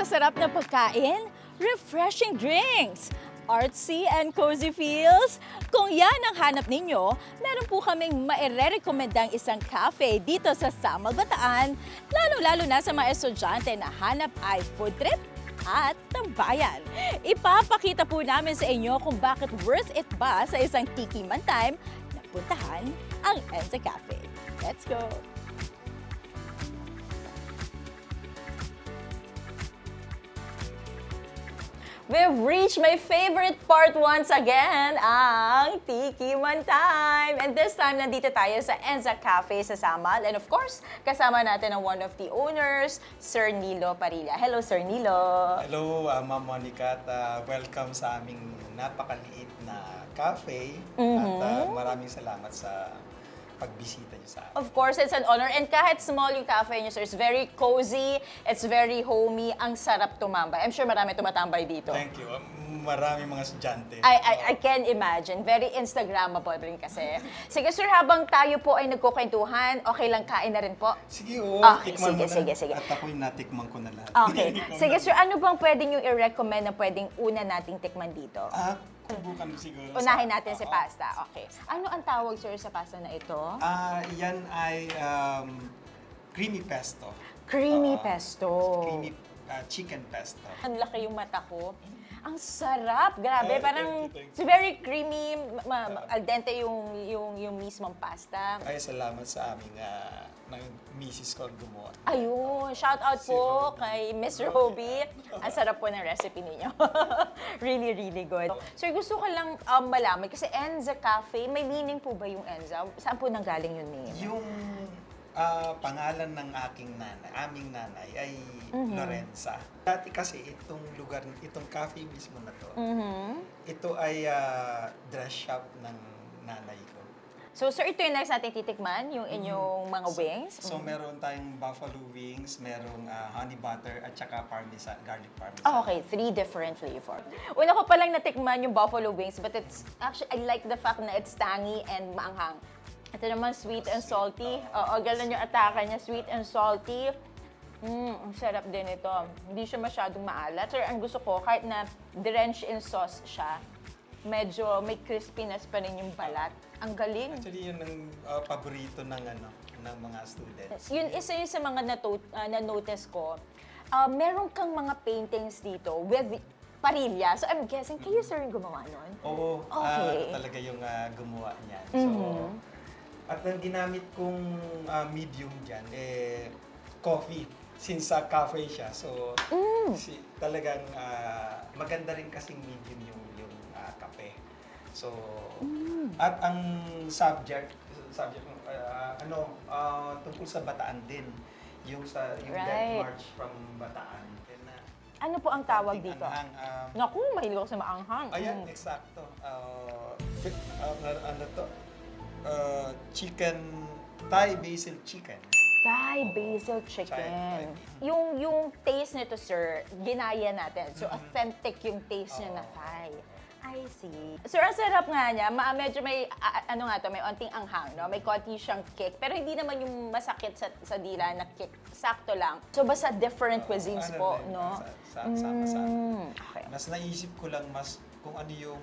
masasarap na pagkain, refreshing drinks, artsy and cozy feels? Kung yan ang hanap ninyo, meron po kaming maire-recommendang isang cafe dito sa Samal Bataan, lalo-lalo na sa mga estudyante na hanap ay food trip at tambayan. Ipapakita po namin sa inyo kung bakit worth it ba sa isang tiki man time na puntahan ang Enza Cafe. Let's go! We've reached my favorite part once again, ang Tiki Man Time. And this time, nandito tayo sa Enza Cafe sa Samal. And of course, kasama natin ang one of the owners, Sir Nilo Parilla. Hello, Sir Nilo. Hello, uh, Ma'am Monica, at uh, welcome sa aming napakaliit na cafe. At Mm-hmm. uh, maraming salamat sa pagbisita niyo sa amin. Of course, it's an honor. And kahit small yung cafe niyo, sir, it's very cozy, it's very homey, ang sarap tumambay. I'm sure marami tumatambay dito. Thank you. Um, maraming mga estudyante. I, I, I can imagine. Very Instagrammable rin kasi. Sige sir, habang tayo po ay nagkukwentuhan, okay lang kain na rin po? Sige, oo. Okay, tikman sige, mo na. sige, sige. At ako'y natikman ko na lahat. Okay. Sige sir, ano bang pwede nyo i-recommend na pwedeng una nating tikman dito? Ah, subukan siguro. Unahin natin si Oo. pasta. Okay. Ano ang tawag sir sa pasta na ito? Ah, yan ay um, creamy pesto. Creamy Oo. pesto. Creamy ah, chicken pesto. Ang laki yung mata ko. Ang sarap, grabe. Ay, Parang thank you, thank you. it's very creamy, ma- ma- al dente yung, yung, yung mismong pasta. Ay, salamat sa aming uh, ng misis ko gumawa. Ayun, shout out Si po Robby. kay Miss Roby. Ang sarap po ng recipe ninyo. really, really good. Sir, gusto ko lang um, malaman, kasi Enza Cafe, may meaning po ba yung Enza? Saan po nanggaling yung name? Yung ah, pangalan ng aking nanay, aming nanay ay Mhm. Lorenza. Dati kasi itong lugar, itong cafe mismo na to, Mhm. ito ay ah, dress shop ng nanay ko. So, sir, ito yung next natin titikman, yung inyong mga wings. Mm-hmm. So meron tayong buffalo wings, merong ah, honey butter at saka parmesan, garlic parmesan. Oh, okay, three different flavor. Una ko palang natikman yung buffalo wings, but it's actually, I like the fact na it's tangy and maanghang. Ito naman, sweet and salty. Oo, ganun yung ataka niya, sweet and salty. Mmm, ang sarap din ito. Hindi siya masyadong maalat. Sir, ang gusto ko, kahit na drenched in sauce siya, medyo may crispiness pa rin yung balat. Ang galing. Actually yun ang ah, paborito ng ano ng mga students. Yun isa yun sa mga nato- ah, na-notice ko. Ah, meron kang mga paintings dito with parilla. So I'm guessing, kayo sir yung gumawa nun? Oo, Okay. ah, talaga yung ah, gumawa niyan. So, Mhm. At ang ginamit kong ah, medium diyan eh coffee since sa cafe siya. So, Mm. si, talagang ah, maganda rin kasing medium yung yung ah, kape. So, Mm. at ang subject subject ah, ano ah, tungkol sa Bataan din. Yung sa yung Right. Death March from Bataan. Then, ah, Ano po ang tawag dito? anghang, ah, Naku, mahilig ako sa maanghang. Ayan, Mm. eksakto. Uh, fit, uh, ano- ano to? Uh, chicken, Thai basil chicken. Thai basil chicken. Thai- Yung yung taste nito, sir, ginaya natin. So, Mhm. authentic yung taste niya na. Thai. I see. Sir, ang sarap nga niya. Ma medyo may, a- ano nga to, may onting anghang, no? May konti siyang kick. Pero hindi naman yung masakit sa, sa dila na kick. Sakto lang. So, basta different cuisines Ano po, rin, no? Sa, sa, sama-sama. Mm, okay. Mas naisip ko lang mas kung ano yung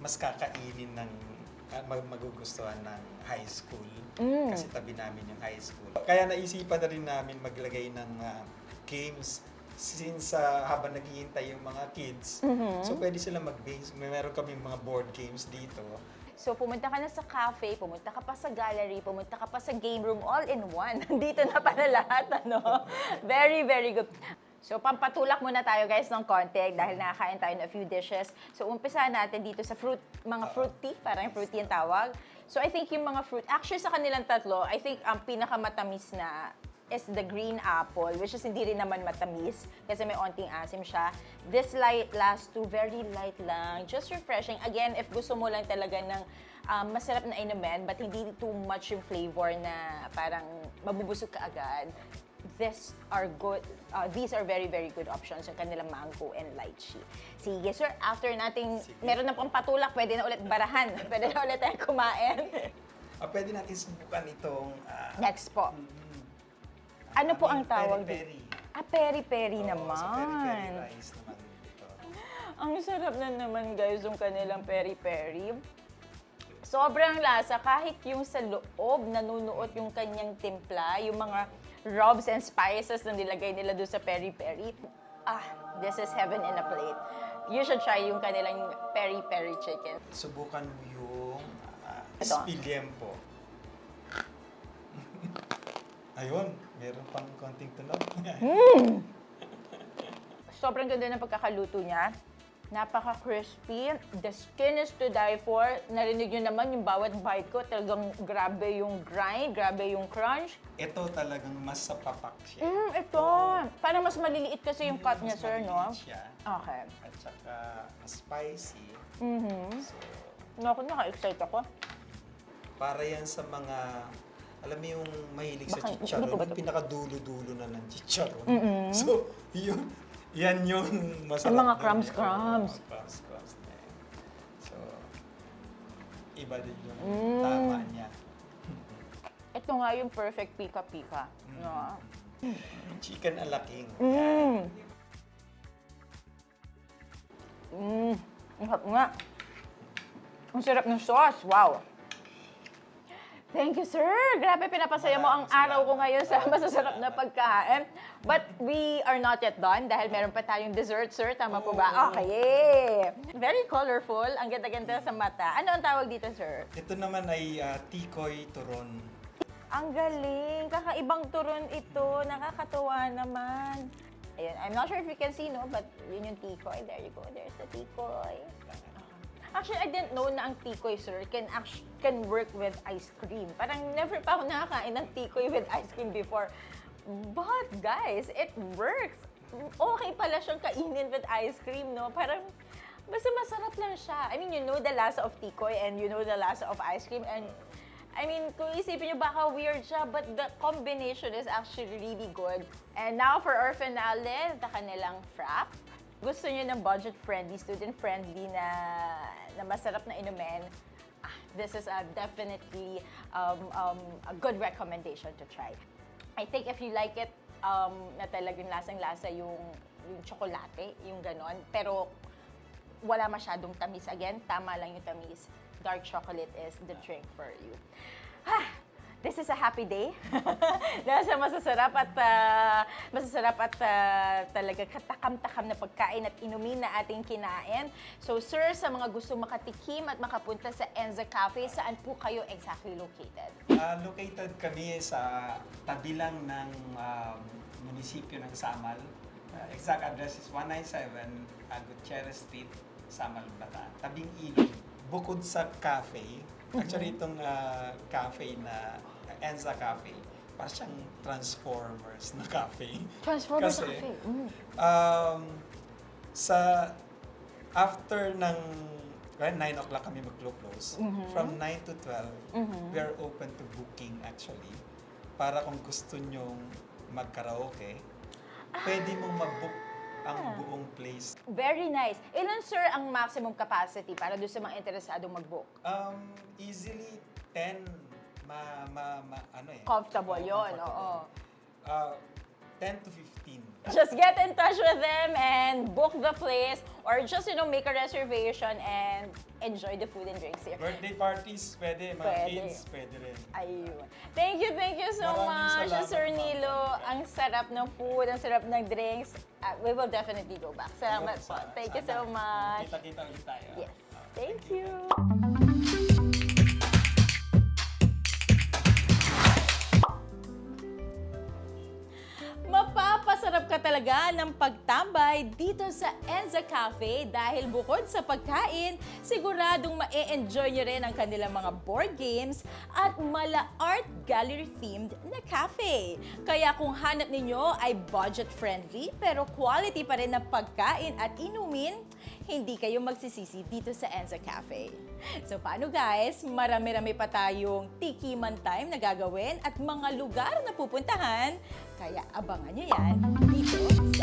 mas kakainin ng mag- magugustuhan ng high school. Mm. Kasi tabi namin yung high school. Kaya naisipan na rin namin maglagay ng ah, games since ah, habang naghihintay yung mga kids. Mhm. So pwede sila mag-base. May meron kami mga board games dito. So, pumunta ka na sa cafe, pumunta ka pa sa gallery, pumunta ka pa sa game room, all in one. Dito na pala lahat, ano? Very, very good. So, pampatulak muna tayo guys ng konti dahil nakakain tayo ng a few dishes. So, umpisa natin dito sa fruit, mga fruit tea, parang fruit tea yung tawag. So, I think yung mga fruit, actually sa kanilang tatlo, I think ang pinakamatamis na is the green apple, which is hindi rin naman matamis kasi may onting asim siya. This light last two, very light lang, just refreshing. Again, if gusto mo lang talaga ng um, masarap na inumin, but hindi too much yung flavor na parang mabubusog ka agad, this are good, uh, these are very, very good options, yung kanilang mango and lychee. Sige, sir, after nating, meron na pang patulak, pwede na ulit barahan, pwede na ulit tayo kumain. Ah, pwede natin subukan itong ah, Next po. mm, Ano po aming ang tawag peri-peri. Ah, peri-peri Oo, naman. Sa peri-peri rice naman ito. Ang sarap na naman guys yung kanilang peri-peri. Sobrang lasa kahit yung sa loob nanunuot yung kanyang timpla, yung mga rubs and spices na nilagay nila doon sa peri-peri. Ah, this is heaven in a plate. You should try yung kanilang peri-peri chicken. Subukan mo yung uh, Ito. spiliempo. Ayun, meron pang konting tunog. Sobrang ganda ng pagkakaluto niya. Napaka-crispy. The skin is to die for. Narinig nyo naman yung bawat bite ko. Talagang grabe yung grind, grabe yung crunch. ito talagang mas sa papak siya. Mm, ito. Parang mas maliliit kasi yung cut niya, sir, no? siya. Okay. At saka mas spicy. Mhm. So, Naku, naka-excite ako. para yan sa mga, alam mo yung mahilig sa Baka- chicharon, ano ba yung to? pinakadulo-dulo na ng chicharon. So, yun, yan yung masarap. Yung mga crumbs, eh. crumbs. Oo, crumbs, crumbs na yan. So, iba din yung Mm. tama niya. Ito nga yung perfect pika-pika. No? Chicken alaking. Mm. Mm. Ang nga. Ang sarap ng sauce. Wow. Thank you, sir. Grabe, pinapasaya mo ang araw ko ngayon sa masasarap na pagkain. But we are not yet done dahil meron pa tayong dessert, sir. Tama po ba? Oo. Okay. Very colorful. Ang ganda-ganda sa mata. Ano ang tawag dito, sir? Ito naman ay ah, tikoy turon. Ang galing. Kakaibang turon ito. Nakakatuwa naman. Ayun. I'm not sure if you can see, no? But yun yung tikoy. There you go. There's the tikoy. Actually, I didn't know na ang tikoy, sir, can actually, can work with ice cream. Parang never pa ako nakakain ng tikoy with ice cream before. But guys, it works. Okay pala siyang kainin with ice cream, no? Parang basta masarap lang siya. I mean, you know the lasa of tikoy and you know the lasa of ice cream and I mean, kung isipin nyo baka weird siya, but the combination is actually really good. And now for our finale, the kanilang frap. Gusto nyo ng budget-friendly, student-friendly na, na masarap na inumin, ah, this is a definitely um, um, a good recommendation to try. I think if you like it, um, na talagang lasang-lasa yung, yung tsokolate, yung ganon, pero wala masyadong tamis. Again, tama lang yung tamis. Dark chocolate is the drink for you. Ah, this is a happy day. Dahil sa masasarap at ah, masasarap at ah, talaga katakam-takam na pagkain at inumin na ating kinain. So sir, sa mga gusto makatikim at makapunta sa Enza Cafe, saan po kayo exactly located? Ah, located kami sa tabi lang ng um, munisipyo ng Samal. Ah, exact address is 197 uh, Gutierrez Street, Samal, Bataan. Tabing ilog. Bukod sa cafe, actually itong ah, cafe na Enza Cafe, parang siyang Transformers na cafe. Transformers Kasi, Cafe. Mm. Um, sa after ng right, 9 o'clock kami mag-close. Mhm. From 9 to 12, Mhm. we are open to booking actually. Para kung gusto nyong mag-karaoke, pwede mong mag-book ang Ah. buong place. Very nice. Ilan sir ang maximum capacity para doon sa mga interesadong mag-book? Um, easily 10 ma, ma, ma ano eh. Comfortable Oo, yun, oo. Uh, 10 to 15. Just get in touch with them and book the place or just, you know, make a reservation and enjoy the food and drinks here. Birthday parties, pwede. Mga Pwede. kids, pwede rin. Ayun. Thank you, thank you so Maraming much, Sir. Nilo. Ang sarap ng food, ang sarap ng drinks. Uh, we will definitely go back. Salamat po. Thank you so much. Kita-kita ulit tayo. Yes. Ah, Thank you. Mapapasarap ka talaga ng pagtambay dito sa Enza Cafe dahil bukod sa pagkain, siguradong ma-enjoy nyo rin ang kanilang mga board games at mala art gallery themed na cafe. Kaya kung hanap ninyo ay budget-friendly pero quality pa rin na pagkain at inumin, hindi kayo magsisisi dito sa Enza Cafe. So paano guys? Marami-rami pa tayong tikiman time na gagawin at mga lugar na pupuntahan. Kaya abangan nyo yan dito